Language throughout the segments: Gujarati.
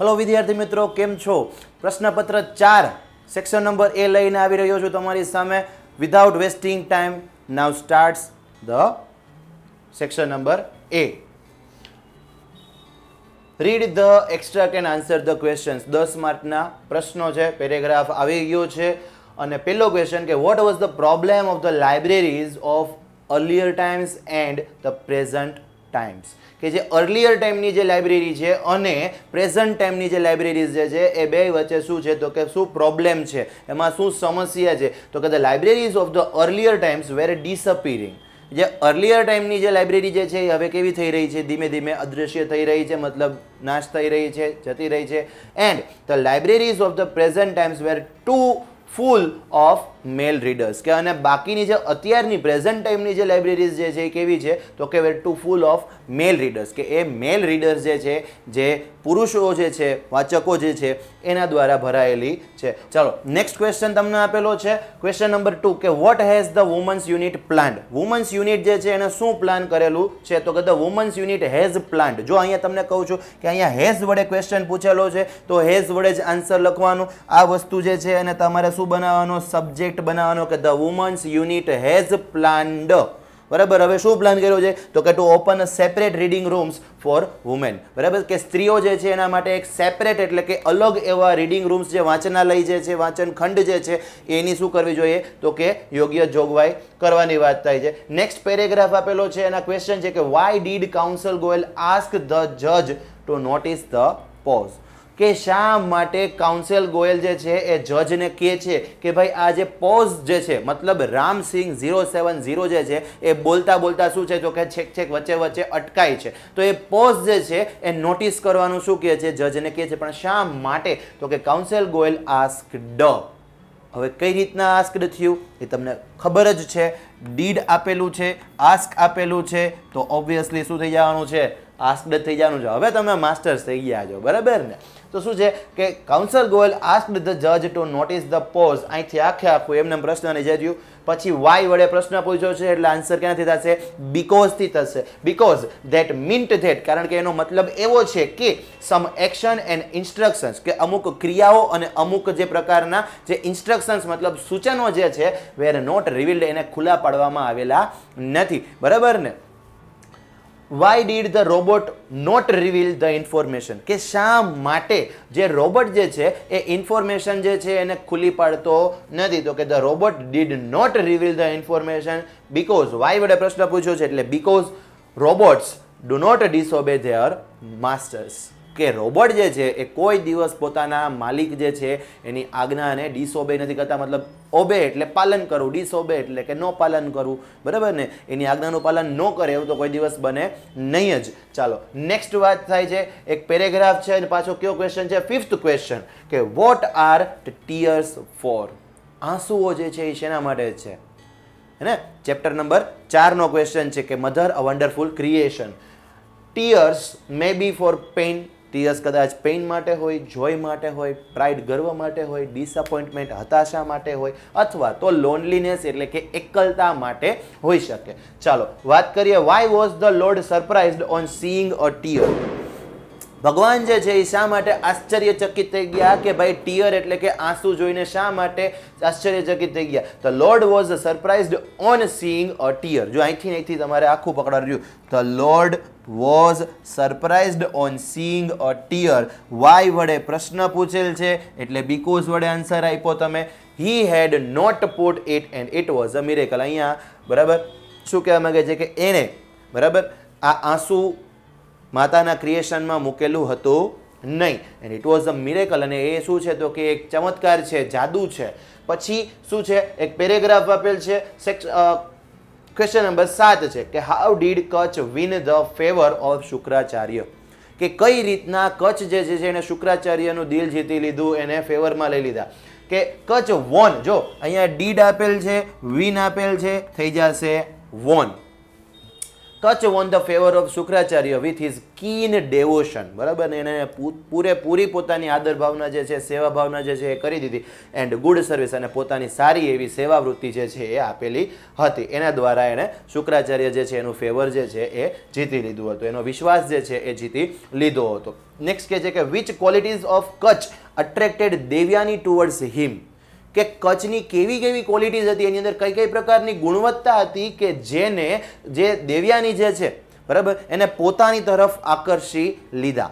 હલો વિદ્યાર્થી મિત્રો, કેમ છો? પ્રશ્નપત્ર ચાર સેક્શન નંબર એ લઈને આવી રહ્યો છું તમારી સામે. Without wasting time now starts the section number A read the extra can answer the questions દસ માર્કના પ્રશ્નો છે, પેરેગ્રાફ આવી ગયો છે. અને પહેલો ક્વેશ્ચન કે what was the problem of the libraries of earlier times and the present times. કે જે અર્લિયર ટાઈમની જે લાઇબ્રેરી છે અને પ્રેઝન્ટ ટાઈમની જે લાઇબ્રેરીઝ જે છે, એ બે વચ્ચે શું છે? તો કે શું પ્રોબ્લેમ છે? એમાં શું સમસ્યા છે? તો કે the libraries of the earlier times were disappearing જે અર્લિયર ટાઈમની જે લાઇબ્રેરી જે છે, એ હવે કેવી થઈ રહી છે? ધીમે ધીમે અદૃશ્ય થઈ રહી છે, મતલબ નાશ થઈ રહી છે, જતી રહી છે. And the libraries of the present times were too full of male readers કે અને બાકીની જે અત્યારની પ્રેઝન્ટ ટાઈમની જે લાઇબ્રેરીઝ જે છે એ કેવી છે? તો કે were too full of mail readers કે એ મેલ રીડર્સ જે છે, જે પુરુષો જે છે, વાચકો જે છે, એના દ્વારા ભરાયેલી છે. ચાલો નેક્સ્ટ ક્વેશ્ચન તમને આપેલો છે. ક્વેશ્ચન નંબર ટુ કે what has the women's unit planned women's unit જે છે, એને શું પ્લાન કરેલું છે? તો કે the women's unit has planned જો અહીંયા તમને કહું છું કે અહીંયા હેઝ વડે ક્વેશ્ચન પૂછેલો છે, તો હેઝ વડે જ આન્સર લખવાનું. આ વસ્તુ જે છે અને તમારે શું બનાવવાનો? સબ્જેક્ટ બનાવવાનો કે the women's unit has planned. બરાબર? હવે શું પ્લાન કર્યો છે? તો કે to open separate reading rooms for women. બરાબર? કે સ્ત્રીઓ જે છે એના માટે એક સેપરેટ એટલે કે અલગ એવા રીડિંગ રૂમ્સ જે વાંચનાલય જે છે, વાંચન ખંડ જે છે, એની શું કરવી જોઈએ? તો કે યોગ્ય જોગવાઈ કરવાની વાત થાય છે. નેક્સ્ટ પેરેગ્રાફ આપેલો છે, એના ક્વેશ્ચન છે કે why did counsel Goyal ask the જજ ટુ નોટિસ ધ પોઝ કે શા માટે કાઉન્સેલ ગોયલ જે છે એ જજને કહે છે કે ભાઈ આ જે પોઝ જે છે, મતલબ રામસિંહ ઝીરો સેવન ઝીરો જે છે, એ બોલતા બોલતા શું છે? તો કે છેક છેક વચ્ચે વચ્ચે અટકાય છે. તો એ પોઝ જે છે, એ નોટિસ કરવાનું શું કહે છે? જજને કહે છે. પણ શા માટે? તો કે કાઉન્સેલ ગોયલ આસ્ક ડ. હવે કઈ રીતના આસ્કડ થયું? એ તમને ખબર જ છે. ડીડ આપેલું છે આસ્ક આપેલું છે. તો ઓબ્વિયસલી શું થઈ જવાનું છે? આસ્કડ થઈ જવાનું છે. હવે તમે માસ્ટર્સ થઈ ગયા છો. બરાબર ને? તો શું છે કે કાઉન્સલ ગોયલ આસ્ક્ડ ધ જજ ટુ નોટિસ ધ પોઝ અહીંથી આખે આખું એમને પ્રશ્ન જે પછી વાય વડે પ્રશ્ન પૂછ્યો છે એટલે આન્સર ક્યાંથી થશે? બીકોઝથી થશે. બીકોઝ ધેટ મીન્ટ ધેટ કારણ કે એનો મતલબ એવો છે કે સમ એક્શન એન્ડ ઇન્સ્ટ્રક્શન્સ કે અમુક ક્રિયાઓ અને અમુક જે પ્રકારના જે ઇન્સ્ટ્રક્શન્સ મતલબ સૂચનો જે છે વેર નોટ રિવીલ્ડ એને ખુલ્લા પાડવામાં આવેલા નથી. બરાબર ને? Why did the robot not reveal the information કે શા માટે જે રોબોટ જે છે, એ ઇન્ફોર્મેશન જે છે એને ખુલ્લી પાડતો નથી? તો કે the robot did not reveal the information because why વડે પ્રશ્ન પૂછ્યો છે, એટલે because robots do not disobey their masters કે રોબોટ જે છે એ કોઈ દિવસ પોતાના માલિક જે છે એની આજ્ઞાને ડિસઓબે નથી કરતા. મતલબ ઓબે એટલે પાલન કરવું ડિસઓબે એટલે કે ન પાલન કરવું. બરાબર ને? એની આજ્ઞાનું પાલન ન કરે એવું તો કોઈ દિવસ બને નહીં જ. ચાલો નેક્સ્ટ વાત થાય છે, એક પેરેગ્રાફ છે અને પાછો કયો ક્વેશ્ચન છે? ફિફ્થ ક્વેશ્ચન કે વોટ આર ટીયર્સ ફોર આંસુઓ જે છે એ શેના માટે છે? હે ચેપ્ટર નંબર ચારનો ક્વેશ્ચન છે કે mother a wonderful creation tears may be for pain tears કદાચ પેઇન માટે હોય જોય માટે હોય પ્રાઇડ ગર્વ માટે હોય ડિસઅપોઇન્ટમેન્ટ હતાશા માટે હોય અથવા તો લોનલીનેસ એટલે કે એકલતા માટે હોઈ શકે. ચાલો, વાત કરીએ why was the lord surprised on seeing a tear ભગવાન જે છે એ શા માટે આશ્ચર્યચકિત થઈ ગયા કે ભાઈ ટીયર એટલે કે આંસુ જોઈને શા માટે આશ્ચર્યચકિત થઈ ગયા? The lord was surprised on seeing a tear જો અહીંથી અહીંથી તમારે આખું પકડાડ્યું the lord was surprised on seeing a tear why વડે પ્રશ્ન પૂછેલ છે, એટલે બીકોઝ વડે આન્સર આપ્યો તમે. He had not put it and it was a miracle અહીંયા, બરાબર? શું કહેવા માગે છે કે એણે બરાબર? આ આંસુ માતાના ક્રિએશનમાં મૂકેલું હતું નહીં. And it was a miracle અને એ શું છે તો કે એક ચમત્કાર છે, જાદુ છે. પછી શું છે? એક પેરેગ્રાફ આપેલ છે સેક્સ ક્વેશ્ચન નંબર સાત છે કે how did Kacha win the favour of Shukracharya? કે કઈ રીતના કચ્છ જે છે એને શુક્રાચાર્યનું દિલ જીતી લીધું, એને ફેવરમાં લઈ લીધા? કે કચ્છ વોન જો, અહીંયા ડીડ આપેલ છે વિન આપેલ છે, થઈ જશે won Kacha won the favour of Shukracharya with his keen devotion બરાબર? એને પૂરેપૂરી પોતાની આદર ભાવના જે છે, સેવા ભાવના જે છે એ કરી દીધી. એન્ડ ગુડ સર્વિસ અને પોતાની સારી એવી સેવા વૃત્તિ જે છે એ આપેલી હતી. એના દ્વારા એણે શુક્રાચાર્ય જે છે એનું ફેવર જે છે એ જીતી લીધું હતું. એનો વિશ્વાસ જે છે એ જીતી લીધો હતો. નેક્સ્ટ કે છે કે which qualities of Kacha attracted Devyani towards him કે કચ્છની કેવી કેવી ક્વોલિટીઝ હતી, એની અંદર કઈ કઈ પ્રકારની ગુણવત્તા હતી કે જેને, જે દેવ્યાની જે છે, બરાબર, એને પોતાની તરફ આકર્ષી લીધા.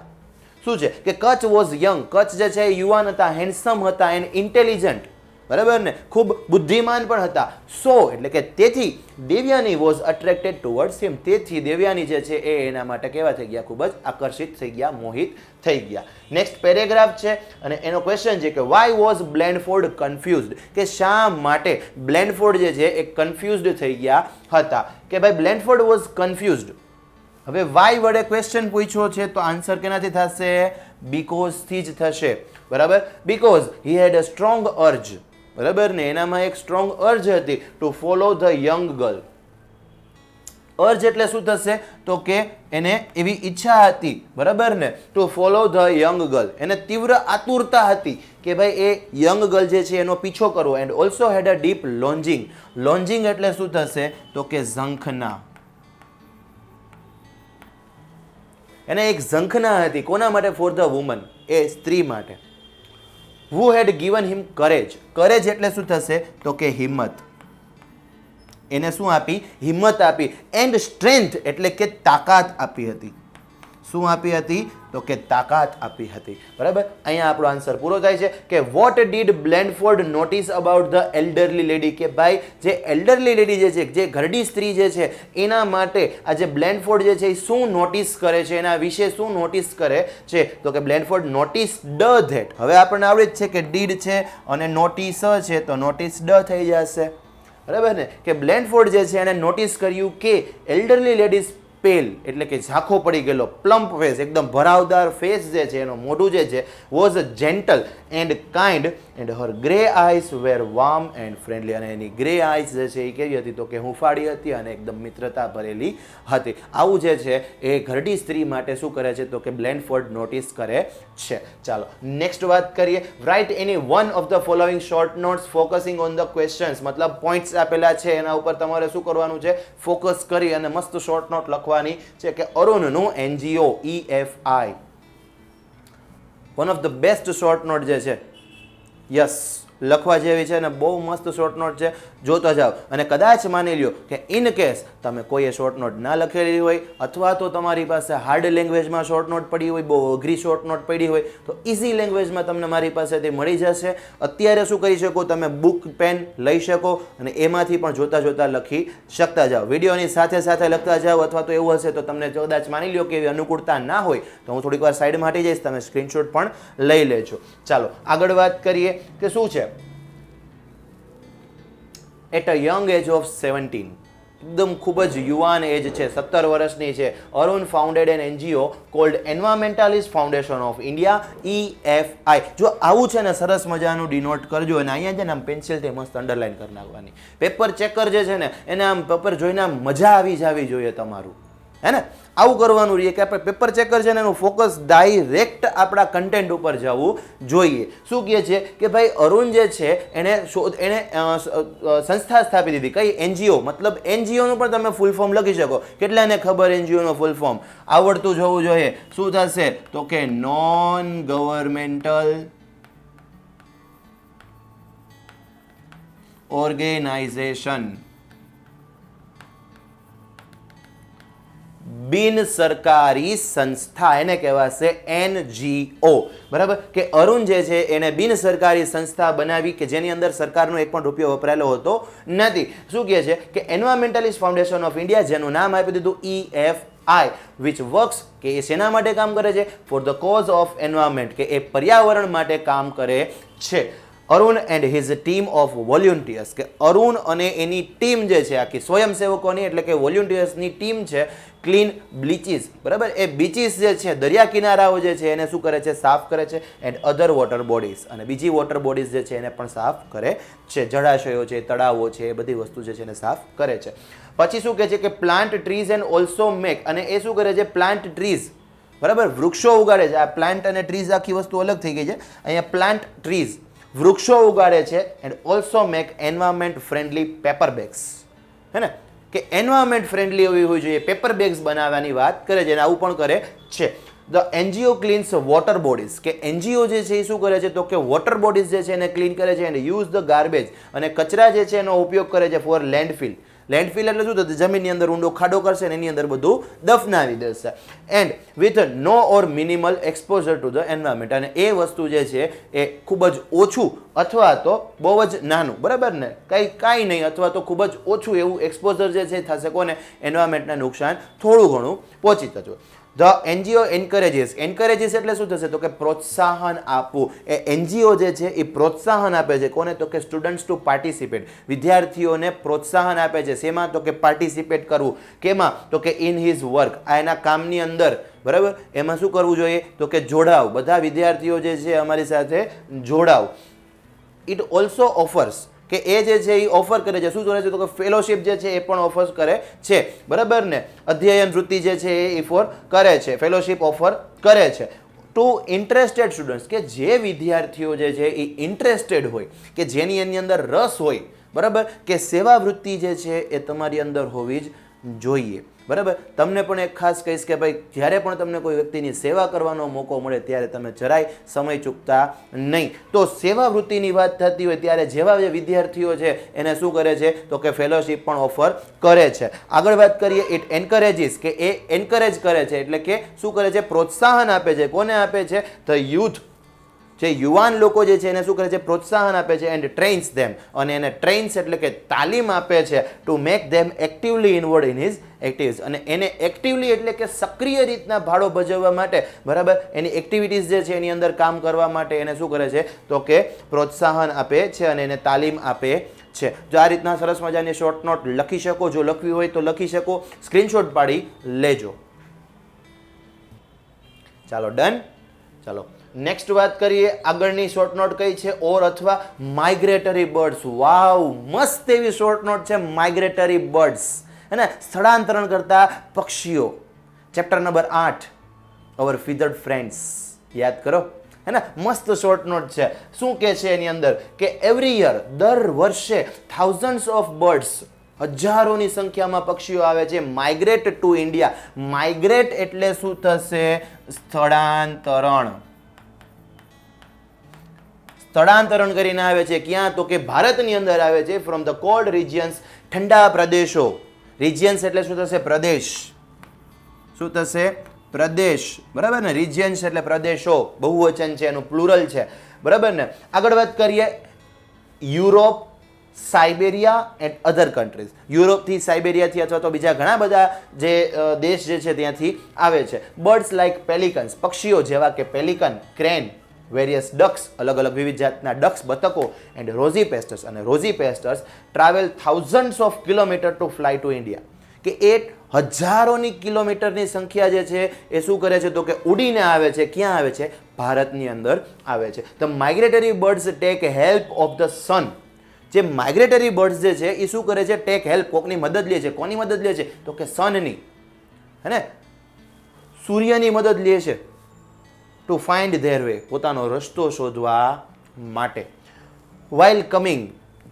શું છે? કે કચ્છ વોઝ યંગ કચ્છ જે છે યુવાન હતા હેન્ડસમ હતા એન્ડ ઇન્ટેલિજન્ટ બરાબર ને? ખૂબ બુદ્ધિમાન પણ હતા. સો એટલે કે તેથી Devyani was attracted towards him તેથી દેવ્યાની જે છે એ એના માટે કેવા થઈ ગયા? ખૂબ જ આકર્ષિત થઈ ગયા, મોહિત થઈ ગયા. નેક્સ્ટ પેરેગ્રાફ છે અને એનો ક્વેશ્ચન છે કે વાય વોઝ બ્લેન્ડફોર્ડ કન્ફ્યુઝડ કે શા માટે બ્લેન્ડફોર્ડ જે છે એ કન્ફ્યુઝડ થઈ ગયા હતા? કે ભાઈ બ્લેન્ડફોર્ડ વોઝ કન્ફ્યુઝડ હવે વાય વડે ક્વેશ્ચન પૂછ્યો છે તો આન્સર કેનાથી થશે? બીકોઝથી જ થશે. બરાબર? Because he had a strong urge બરાબર ને? એનામાં એક સ્ટ્રોંગ અર્જ હતી to follow the young girl urge એટલે શું થશે? તો કે એને એવી ઈચ્છા હતી, બરાબર ને? To follow the young girl એને તીવ્ર આતુરતા હતી કે ભાઈ એ યંગ ગર્લ જે છે એનો પીછો કરવો. And also had a deep longing longing એટલે શું થશે? તો કે ઝંખના. એને એક ઝંખના હતી. કોના માટે? ફોર ધ વુમન એ સ્ત્રી માટે. Who had given him courage courage એટલે શું થશે? તો કે હિંમત. એને શું આપી? હિંમત આપી. એન્ડ સ્ટ્રેન્થ એટલે કે તાકાત આપી હતી. શું આપી હતી? તો કે તાકાત આપી હતી. બરાબર? અહીંયા આપણો આન્સર પૂરો થાય છે કે what did Blandford notice about the elderly lady કે ભાઈ, જે એલ્ડરલી લેડી જે છે, જે ઘરડી સ્ત્રી જે છે, એના માટે આ જે બ્લેન્ડફોર્ડ જે છે, એ શું નોટિસ કરે છે? એના વિશે શું નોટિસ કરે છે? તો કે બ્લેન્ડફોર્ડ નોટિસ ડ ધેટ. હવે આપણને આવડે જ છે કે ડીડ છે અને નોટિસ છે, તો નોટિસ ડ થઈ જશે. બરાબર ને? કે બ્લેન્ડફોર્ડ જે છે, એને નોટિસ કર્યું કે એલ્ડરલી લેડીઝ પેલ, એટલે કે ઝાંખો પડી ગયેલો પ્લમ્પ ફેસ એકદમ ભરાવદાર ફેસ જે છે, એનો મોઢું જે છે was gentle and kind and her grey eyes were warm and friendly અને એની ગ્રે આઈસ જે છે, એ કેવી હતી તો કે હુંફાળી હતી અને એકદમ મિત્રતા ભરેલી હતી. આવું જે છે, એ ઘરડી સ્ત્રી માટે શું કરે છે તો કે બ્લેન્ડફોર્ડ નોટિસ કરે છે. ચાલો નેક્સ્ટ વાત કરીએ. Write any one of the following short notes focusing on the questions મતલબ પોઈન્ટ્સ આપેલા છે, એના ઉપર તમારે શું કરવાનું છે? ફોકસ કરી અને મસ્ત શોર્ટ નોટ લખવાની છે કે અરુણનું NGO E F I one of the best short note જે છે. યસ લખવા જેવી છે અને બહુ મસ્ત શોર્ટ નોટ છે. જોતા જાઓ. અને કદાચ માની લ્યો કે ઇન કેસ તમે કોઈએ શોર્ટ નોટ ના લખેલી હોય અથવા તો તમારી પાસે હાર્ડ લેંગ્વેજમાં શોર્ટ નોટ પડી હોય, બહુ અઘરી શોર્ટ નોટ પડી હોય, તો ઇઝી લેંગ્વેજમાં તમને મારી પાસેથી મળી જશે. અત્યારે શું કરી શકો? તમે બુક પેન લઈ શકો અને એમાંથી પણ જોતા જોતા લખી શકતા જાઓ. વિડીયોની સાથે સાથે લખતા જાઓ અથવા તો એવું હશે તો તમને કદાચ માની લ્યો કે એવી અનુકૂળતા ના હોય, તો હું થોડીક વાર સાઈડમાં હટી જઈશ. તમે સ્ક્રીનશોટ પણ લઈ લેજો. ચાલો, આગળ વાત કરીએ કે શું છે? At a young age of seventeen એકદમ ખૂબ જ યુવાન એજ છે, સત્તર વર્ષની છે. Arun founded an NGO called Environmentalist Foundation of India E F I જો આવું છે ને, સરસ મજાનું ડિનોટ કરજો અને અહીંયા છે ને, આમ પેન્સિલથી મસ્ત અંડરલાઇન કરી નાખવાની. પેપર ચેકર જે છે ને, એને આમ પેપર જોઈને આમ મજા આવી જવી જોઈએ તમારું. હે ને આવું કરવાનું રહીએ કે આપણે પેપર ચેકર છે ને એનું ફોકસ ડાયરેક્ટ આપણા કન્ટેન્ટ ઉપર જવું જોઈએ. શું કહે છે? કે ભાઈ અરુણ જે છે, એણે શોધ એણે સંસ્થા સ્થાપી દીધી. કઈ? એનજીઓ. મતલબ એનજીઓનું પણ તમે ફૂલ ફોર્મ લખી શકો. કેટલાને ખબર એનજીઓનો ફૂલ ફોર્મ આવડતું જવું જોઈએ. શું થશે? તો કે નોન ગવર્મેન્ટલ ઓર્ગેનાઇઝેશન બિન સરકારી સંસ્થા એને કહેવાશે એનજીઓ. બરાબર? કે અરુણ જે છે એને બિન સરકારી સંસ્થા બનાવી કે જેની અંદર સરકારનો એક પણ રૂપિયો વપરાયેલો હોતો નથી. શું કહે છે? કે એન્વાયરમેન્ટલિસ્ટ ફાઉન્ડેશન ઓફ ઇન્ડિયા જેનું નામ આપી દીધું E F I which works કે એ શેના માટે કામ કરે છે? For the cause of environment કે એ પર્યાવરણ માટે કામ કરે છે. Arun and his team of volunteers કે અરુણ અને એની ટીમ જે છે, આખી સ્વયંસેવકોની એટલે કે વોલ્યુન્ટિયર્સની ટીમ છે ક્લીન બ્લીચીસ બરાબર? એ બીચીસ જે છે, દરિયા કિનારાઓ જે છે, એને શું કરે છે? સાફ કરે છે એન્ડ અધર વોટર બોડીઝ અને બીજી વોટર બોડીઝ જે છે, એને પણ સાફ કરે છે. જળાશયો છે, તળાવો છે, એ બધી વસ્તુ જે છે, એને સાફ કરે છે. પછી શું કહે છે કે plant trees and also make અને એ શું કરે છે? પ્લાન્ટ ટ્રીઝ બરાબર? વૃક્ષો ઉગાડે છે. આ પ્લાન્ટ અને ટ્રીઝ આખી વસ્તુ અલગ થઈ ગઈ છે. અહીંયા પ્લાન્ટ ટ્રીઝ વૃક્ષો ઉગાડે છે and also make environment friendly paper bags હે ને? કે એન્વાયરમેન્ટ ફ્રેન્ડલી એવી હોવી જોઈએ પેપર બેગ્સ બનાવવાની વાત કરે છે અને આવું પણ કરે છે. The NGO cleans water bodies કે એનજીઓ જે છે એ શું કરે છે? તો કે વોટર બોડીઝ જે છે એને ક્લીન કરે છે એન્ડ યુઝ ધ ગાર્બેજ અને કચરા જે છે એનો ઉપયોગ કરે છે ફોર લેન્ડફિલ લેન્ડફિલ એટલે શું? થશે જમીનની અંદર ઊંડો ખાડો કરશે એની અંદર બધું દફનાવી દેશે. And with no or minimal exposure to the environment અને એ વસ્તુ જે છે, એ ખૂબ જ ઓછું અથવા તો બહુ જ નાનું. બરાબર ને? કંઈ, કાંઈ નહીં, અથવા તો ખૂબ જ ઓછું એવું એક્સપોઝર જે છે થશે. કોને? એન્વાયરમેન્ટને નુકસાન થોડું ઘણું પહોંચી થતું ધ એનજીઓ એન્કરેજીસ એન્કરેજીસ એટલે શું થશે? તો કે પ્રોત્સાહન આપવું. એ એનજીઓ જે છે, એ પ્રોત્સાહન આપે છે. કોને? તો કે સ્ટુડન્ટ્સ ટુ પાર્ટિસિપેટ વિદ્યાર્થીઓને પ્રોત્સાહન આપે છે. શેમાં? તો કે પાર્ટિસિપેટ કરવું. કેમાં? તો કે ઇન હિઝ વર્ક આ એના કામની અંદર. બરાબર? એમાં શું કરવું જોઈએ? તો કે જોડાવ. બધા વિદ્યાર્થીઓ જે છે, અમારી સાથે જોડાવ. ઇટ ઓલ્સો ઓફર્સ કે એ જે છે એ ઓફર કરે છે. શું કરે છે? તો કે ફેલોશિપ જે છે એ પણ ઓફર કરે છે. બરાબર ને? અધ્યયન વૃત્તિ જે છે એ ફોર કરે છે. ફેલોશિપ ઓફર કરે છે. ટુ ઇન્ટરેસ્ટેડ સ્ટુડન્ટ્સ કે જે વિદ્યાર્થીઓ જે છે એ ઇન્ટરેસ્ટેડ હોય, કે જેની એની અંદર રસ હોય, બરાબર? કે સેવા વૃત્તિ જે છે એ તમારી અંદર હોવી જ જોઈએ. બરાબર? તમને પણ એક ખાસ કહીશ કે ભાઈ, જ્યારે પણ તમને કોઈ વ્યક્તિની સેવા કરવાનો મોકો મળે, ત્યારે તમે જરાય સમય ચૂકતા નહીં. તો સેવા વૃત્તિની વાત થતી હોય, ત્યારે જેવા જે વિદ્યાર્થીઓ છે, એને શું કરે છે? તો કે ફેલોશિપ પણ ઓફર કરે છે. આગળ વાત કરીએ ઇટ એન્કરેજીસ કે એ એન્કરેજ કરે છે, એટલે કે શું કરે છે? પ્રોત્સાહન આપે છે. કોને આપે છે? ધ યુથ જે યુવાન લોકો જે છે એને શું કરે છે? પ્રોત્સાહન આપે છે એન્ડ ટ્રેન્સ ધેમ અને એને ટ્રેન્સ એટલે કે તાલીમ આપે છે to make them actively involved in his activities અને એને એક્ટિવલી એટલે કે સક્રિય રીતના ભાડો ભજવવા માટે. બરાબર? એની એક્ટિવિટીઝ જે છે એની અંદર કામ કરવા માટે એને શું કરે છે? તો કે પ્રોત્સાહન આપે છે અને એને તાલીમ આપે છે. જો આ રીતના સરસ મજાની શોર્ટ નોટ લખી શકો. જો લખવી હોય તો લખી શકો. સ્ક્રીનશોટ પાડી લેજો. ચાલો ડન ચાલો. નેક્સ્ટ વાત કરીએ, આગળની શોર્ટ નોટ કઈ છે? ઓર અથવા માઇગ્રેટરી બર્ડ્સ વાવ મસ્ત એવી શોર્ટ નોટ છે માઇગ્રેટરી બર્ડ્સ હે ને? સ્થળાંતરણ કરતા પક્ષીઓ. ચેપ્ટર નંબર આઠ અવર ફીધર્ડ ફ્રેન્ડ્સ યાદ કરો? હે ને? મસ્ત શોર્ટ નોટ છે. શું કહે છે એની અંદર? કે એવરી યર દર વર્ષે થાઉઝન્ડ્સ ઓફ બર્ડ્સ હજારોની સંખ્યામાં પક્ષીઓ આવે છે. માઇગ્રેટ ટુ ઇન્ડિયા માઇગ્રેટ એટલે શું થશે? સ્થળાંતરણ. સ્થળાંતરણ કરીને આવે છે, ક્યાં તો કે ભારતની અંદર આવે છે ફ્રોમ ધ કોલ્ડ રિજિયન્સ ઠંડા પ્રદેશો. રિજિયન્સ એટલે શું થશે? પ્રદેશ. શું થશે? પ્રદેશ. બરાબર ને? રિજિયન્સ એટલે પ્રદેશો. બહુવચન છે, એનું પ્લુરલ છે. બરાબર ને? આગળ વાત કરીએ. Europe Siberia and other countries યુરોપથી સાઇબેરિયાથી અથવા તો બીજા ઘણા બધા જે દેશ જે છે ત્યાંથી આવે છે. બર્ડ્સ લાઇક પેલિકન્સ પક્ષીઓ જેવા કે પેલિકન ક્રેન વેરિયસ ડક્સ અલગ અલગ વિવિધ જાતના ડક્સ બતકો એન્ડ રોઝી પેસ્ટર્સ અને rosy pastors travel thousands of kilometre to fly to India કે એ હજારોની કિલોમીટરની સંખ્યા જે છે, એ શું કરે છે તો કે ઉડીને આવે છે. ક્યાં આવે છે? ભારતની અંદર આવે છે. The migratory birds take help of the sun જે માઇગ્રેટરી બર્ડ્સ જે છે, એ શું કરે છે? ટેક હેલ્પ કોકની મદદ લે છે. કોની મદદ લે છે? તો કે સનની હે ને? સૂર્યની મદદ લે છે. ટુ ફાઇન્ડ ધેર વે પોતાનો રસ્તો શોધવા માટે. વાઇલ કમિંગ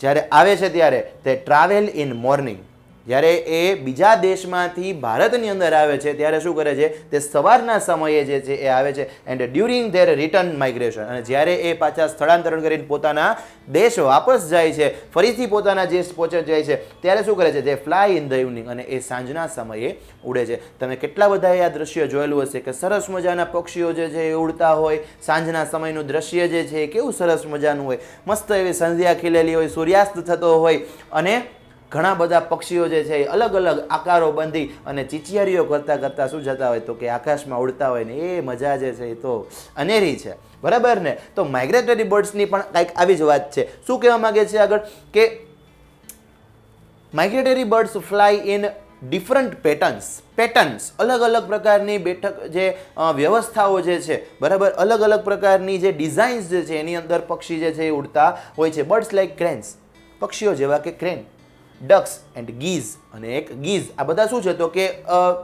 જ્યારે આવે છે ત્યારે, તે ટ્રાવેલ ઇન મોર્નિંગ જ્યારે એ બીજા દેશમાંથી ભારતની અંદર આવે છે, ત્યારે શું કરે છે? તે સવારના સમયે જે છે એ આવે છે and during their return migration અને જ્યારે એ પાછા સ્થળાંતરણ કરીને પોતાના દેશ વાપસ જાય છે, ફરીથી પોતાના દેશ પહોંચે જાય છે, ત્યારે શું કરે છે? તે ફ્લાય ઇન ધ ઇવનિંગ અને એ સાંજના સમયે ઉડે છે. તમે કેટલા બધા આ દ્રશ્ય જોયેલું હશે કે સરસ મજાના પક્ષીઓ જે છે એ ઉડતા હોય, સાંજના સમયનું દ્રશ્ય જે છે એ કેવું સરસ મજાનું હોય, મસ્ત એવી સંધ્યા ખીલેલી હોય, સૂર્યાસ્ત થતો હોય અને ઘણા બધા પક્ષીઓ જે છે એ અલગ અલગ આકારો બંધી અને ચીચિયારીઓ કરતાં કરતાં શું જતા હોય તો કે આકાશમાં ઉડતા હોય ને એ મજા જે છે એ તો અનેરી છે. બરાબર ને? તો માઇગ્રેટરી બર્ડ્સની પણ કંઈક આવી જ વાત છે. શું કહેવા માંગે છે આગળ? કે migratory birds fly in different patterns patterns અલગ અલગ પ્રકારની બેઠક જે વ્યવસ્થાઓ જે છે, બરાબર? અલગ અલગ પ્રકારની જે ડિઝાઇન્સ જે છે એની અંદર પક્ષી જે છે એ ઉડતા હોય છે. બર્ડ્સ લાઈક ક્રેન્સ પક્ષીઓ જેવા કે ક્રેન ડક્સ એન્ડ ગીઝ અને એક ગીઝ. આ બધા શું છે તો કે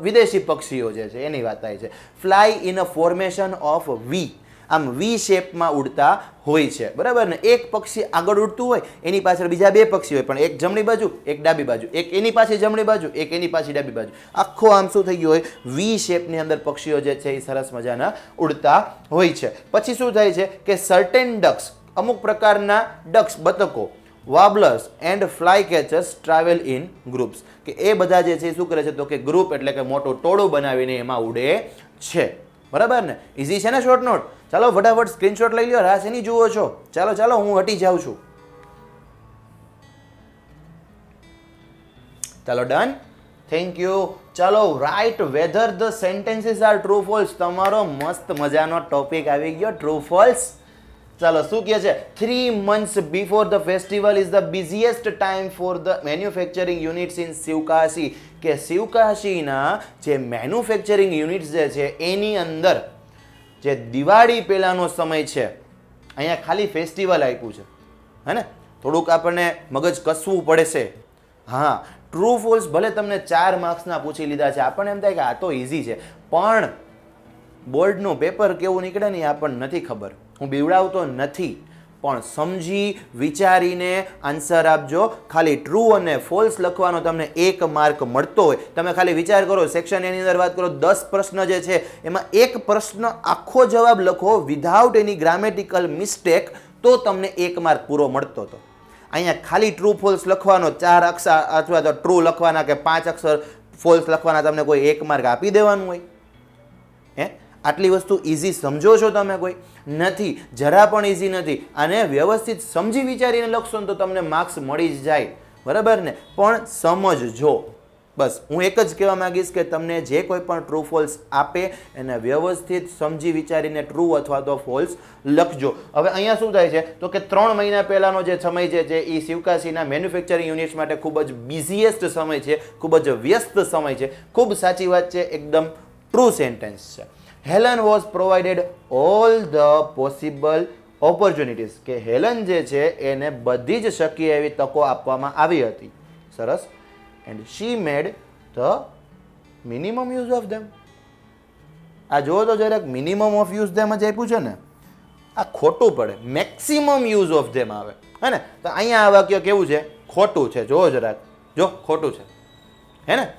વિદેશી પક્ષીઓ જે છે, એની વાત થાય છે. Fly in a formation of V. આમ વી શેપમાં ઉડતા હોય છે. બરાબર ને? એક પક્ષી આગળ ઉડતું હોય, એની પાછળ બીજા બે પક્ષી હોય. પણ એક જમણી બાજુ, એક ડાબી બાજુ. એક એની પાછી જમણી બાજુ, એક એની પાછી ડાબી બાજુ. આખો આમ શું થઈ ગયું હોય? વી શેપની અંદર પક્ષીઓ જે છે, એ સરસ મજાના ઉડતા હોય છે. પછી શું થાય છે કે સર્ટેન ડક્સ અમુક પ્રકારના ducks બતકો warblers and flycatchers travel in groups. કે એ બધા જે છે શું કરે છે તો કે ગ્રુપ એટલે કે મોટું ટોળું બનાવીને એમાં ઉડે છે. બરાબર ને? ઇઝી છે ને શોર્ટ નોટ ચાલો ફટાફટ સ્ક્રીનશોટ લઈ લો રાસ એની જુઓ છો. ચાલો ચાલો, હું હટી જાઉં છું. ચાલો ડન થેન્ક યુ ચાલો write whether the sentences are true false તમારો મસ્ત મજાનો ટોપિક આવી ગયો. ટ્રુ ફોલ્સ ચાલો, શું કહે છે? Three months before the festival is the busiest time for the manufacturing units in Sivakasi કે શિવકાશીના જે મેન્યુફેક્ચરિંગ યુનિટ્સ જે છે, એની અંદર જે દિવાળી પહેલાંનો સમય છે, અહીંયા ખાલી ફેસ્ટિવલ આપ્યું છે. હે ને? થોડુંક આપણને મગજ કસવું પડશે. હા ટ્રુ ફોલ્સ ભલે તમને ચાર માર્ક્સના પૂછી લીધા છે, આપણને એમ થાય કે આ તો ઇઝી છે. પણ બોર્ડનું પેપર કેવું નીકળે ને એ આપણને નથી ખબર. હું બીવડાવતો નથી. પણ સમજી વિચારીને આન્સર આપજો. ખાલી ટ્રુ અને ફોલ્સ લખવાનો તમને એક માર્ક મળતો હોય. તમે ખાલી વિચાર કરો સેક્શન એની અંદર વાત કરો, દસ પ્રશ્ન જે છે, એમાં એક પ્રશ્ન આખો જવાબ લખો વિધાઉટ એની ગ્રામેટિકલ મિસ્ટેક તો તમને એક માર્ક પૂરો મળતો હતો. અહીંયા ખાલી ટ્રુ ફોલ્સ લખવાનો ચાર અક્ષર અથવા તો ટ્રુ લખવાના કે પાંચ અક્ષર ફોલ્સ લખવાના તમને કોઈ એક માર્ક આપી દેવાનું હોય. હે? આટલી વસ્તુ ઇઝી સમજો છો તમે કોઈ? નથી, જરા પણ ઇઝી નથી. આને વ્યવસ્થિત સમજી વિચારીને લખશો ને તો તમને માર્ક્સ મળી જ જાય. બરાબર ને? પણ સમજજો. બસ, હું એક જ કહેવા માંગીશ કે તમને જે કોઈ પણ ટ્રુ ફોલ્સ આપે, એને વ્યવસ્થિત સમજી વિચારીને ટ્રુ અથવા તો ફોલ્સ લખજો. હવે અહીંયા શું થાય છે? તો કે ત્રણ મહિના પહેલાંનો જે સમય છે, જે એ શિવકાશીના મેન્યુફેક્ચરિંગ યુનિટ્સ માટે ખૂબ જ બિઝીએસ્ટ સમય છે, ખૂબ જ વ્યસ્ત સમય છે, ખૂબ સાચી વાત છે, એકદમ ટ્રુ સેન્ટેન્સ છે. Helen was provided all the possible opportunities કે હેલન જે છે એને બધી જ શક્ય એવી તકો આપવામાં આવી હતી. સરસ. And she made the minimum use of them આ જુઓ તો જરાક મિનિમમ ઓફ યુઝ ધેમ જ આપ્યું છે ને. આ ખોટું પડે. મેક્સિમમ યુઝ ઓફ ધેમ આવે. હે ને? તો અહીંયા આ વાક્ય કેવું છે? ખોટું છે. જુઓ જરાક. જો, ખોટું છે. હે ને?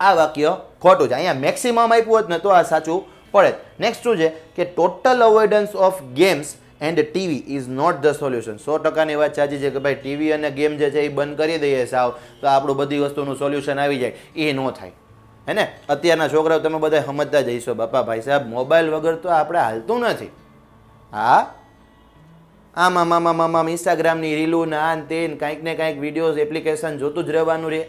આ વાક્ય ખોટું છે. અહીંયા મેક્સિમમ આપ્યું હોત ને તો આ સાચું પડે. નેક્સ્ટ શું છે કે total avoidance of games and TV is not the solution સો ટકાની વાત સાચી છે કે ભાઈ ટીવી અને ગેમ જે છે એ બંધ કરી દઈએ સાવ, તો આપણું બધી વસ્તુનું સોલ્યુશન આવી જાય. એ ન થાય. હે ને? અત્યારના છોકરાઓ તમે બધા સમજતા જઈશો બાપા ભાઈ સાહેબ મોબાઈલ વગર તો આપણે હાલતું નથી. હા? આમ આમ આમ આમ આમ ઇન્સ્ટાગ્રામની રીલું ને આ ને તે કાંઈક ને કાંઈક વિડીયોઝ એપ્લિકેશન જોતું જ રહેવાનું રહે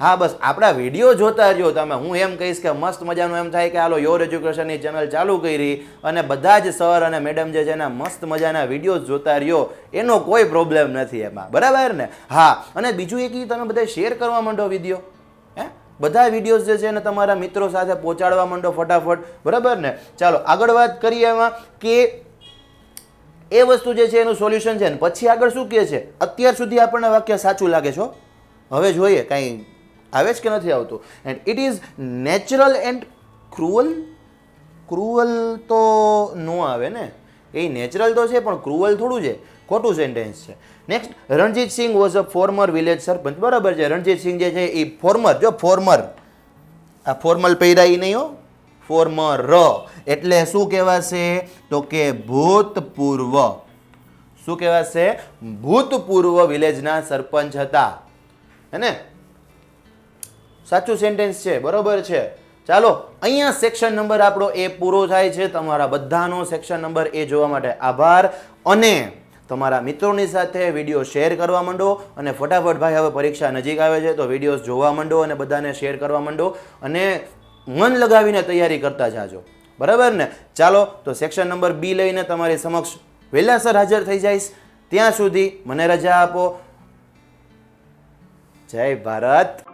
હા, બસ આપણા વીડિયો જોતા રહ્યો. તમે હું એમ કહીશ કે મસ્ત મજાનું એમ થાય કે હાલો યોર એજ્યુકેશનની ચેનલ ચાલુ કરી અને બધા જ સર અને મેડમ જે છે એના મસ્ત મજાના વીડિયો જોતા રહ્યો. એનો કોઈ પ્રોબ્લેમ નથી એમાં. બરાબર ને? હા, અને બીજું એક તમે બધા શેર કરવા માંડો વીડિયો. હે? બધા વિડીયોઝ જે છે એને તમારા મિત્રો સાથે પહોંચાડવા માંડો ફટાફટ. બરાબર ને? ચાલો, આગળ વાત કરીએ એમાં કે એ વસ્તુ જે છે એનું સોલ્યુશન છે ને. પછી આગળ શું કહે છે? અત્યાર સુધી આપણને વાક્ય સાચું લાગે છો હવે જોઈએ, કાંઈ આવે છે કે નથી આવતું? And it is natural and cruel cruel તો નો આવે ને? એ નેચરલ તો છે, પણ ક્રુઅલ થોડું છે. ખોટું સેન્ટેન્સ છે. Next Ranjit Singh was a former village sarpanch. બરાબર છે, રણજીત સિંહ જે છે એ ફોર્મર જો ફોર્મર આ ફોર્મલ પહેર્યા એ નહીં હો. ફોર્મર એટલે શું કહેવાશે? તો કે ભૂતપૂર્વ. શું કહેવાશે? ભૂતપૂર્વ વિલેજના સરપંચ હતા. હે ને? સાચું સેન્ટેન્સ છે, બરોબર છે. ચાલો, અહીંયા સેક્શન નંબર આપણો એ પૂરો થાય છે. તમારા બધાનો સેક્શન નંબર એ જોવા માટે આભાર. અને તમારા મિત્રોની સાથે વીડિયો શેર કરવા માંડો અને ફટાફટ ભાઈ હવે પરીક્ષા નજીક આવે છે, તો વિડીયોઝ જોવા માંડો અને બધાને શેર કરવા માંડો અને મન લગાવીને તૈયારી કરતા જાજો. બરાબર ને? ચાલો, તો સેક્શન નંબર બી લઈને તમારી સમક્ષ વહેલાસર હાજર થઈ જઈશ. ત્યાં સુધી મને રજા આપો. જય ભારત.